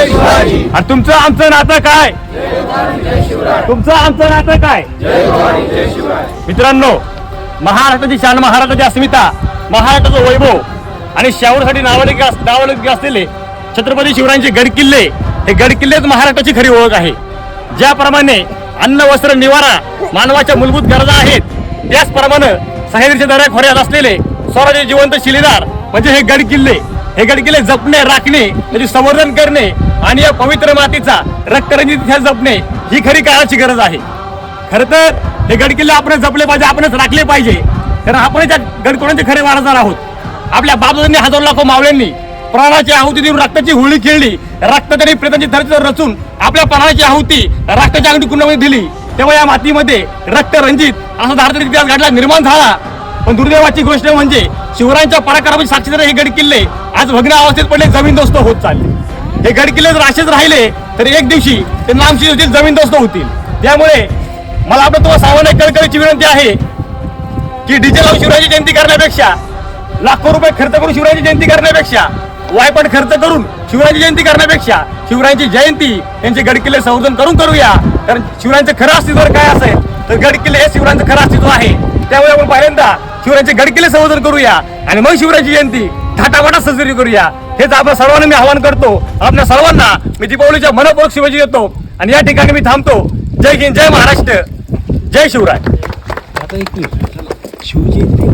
आणि तुमचं आमचं नातं काय? तुमचं आमचं नातं काय? मित्रांनो महाराष्ट्राची शान महाराष्ट्राची अस्मिता महाराष्ट्राचं वैभव आणि शाहूरसाठी नावलौकिक अस- असलेले छत्रपती शिवरायांचे गडकिल्ले हे गडकिल्लेच महाराष्ट्राची खरी ओळख आहे. ज्याप्रमाणे अन्न वस्त्र निवारा मानवाच्या मूलभूत गरजा आहेत त्याचप्रमाणे सह्याद्रीच्या दऱ्या खोऱ्यात असलेले स्वराज्य जिवंत शिलेदार म्हणजे हे गडकिल्ले हे गडकिल्ले जपणे राखणे त्याचे संवर्धन करणे आणि या पवित्र मातीचा रक्तरंजित इतिहास जपणे ही खरी काळाची गरज आहे. खर तर हे गडकिल्ले आपण जपले पाहिजे आपणच राखले पाहिजे. कारण आपण त्या गडकोणाचे खरे वारसदार आहोत. आपल्या बाबांनी हजारो लाखो मावळ्यांनी प्राणाची आहुती देऊन रक्ताची होळी खेळली. रक्त त्यांनी प्रेतांची धरती रचून आपल्या प्राणाची आहुती रक्ताच्या अंगठी कुंडामध्ये दिली. तेव्हा या मातीमध्ये रक्त रंजित असा धारदार इतिहास घडला निर्माण झाला. पण दुर्दैवाची गोष्ट म्हणजे शिवरायांच्या पराक्रमाची साक्षीदार हे गड किल्ले आज भग्न अवस्थेत पडले जमीनदोस्त होत चालले. हे गड किल्ले जर असेच राहिले तर एक दिवशी ते नामशी होतील जमीनदोस्त होतील. त्यामुळे मला आपलं तुम्हाला सामान्य कळकळीची विनंती आहे की डीजे लावून शिवरायाची जयंती करण्यापेक्षा लाखो रुपये खर्च करून शिवरायाची जयंती करण्यापेक्षा वायपट खर्च करून शिवरायाची जयंती करण्यापेक्षा शिवरायांची जयंती यांचे गडकिल्ले संवर्धन करून करूया. कारण शिवरायांचं खरं अस्तित्व काय असेल तर गडकिल्ले हे शिवरायांचं खरं अस्तित्व आहे. त्यामुळे आपण पहिल्यांदा शिवरायांचे गडकिल्ले संवर्धन करूया आणि मग शिवरायांची जयंती थाटामाटात साजरी करूया. हेच आपल्या सर्वांना मी आवाहन करतो. आपल्या सर्वांना मी दीपावलीच्या मनपूर्वक शुभेच्छा देतो. आणि या ठिकाणी मी थांबतो. जय हिंद जय महाराष्ट्र. जय शिवराय. आता शिवजयंती.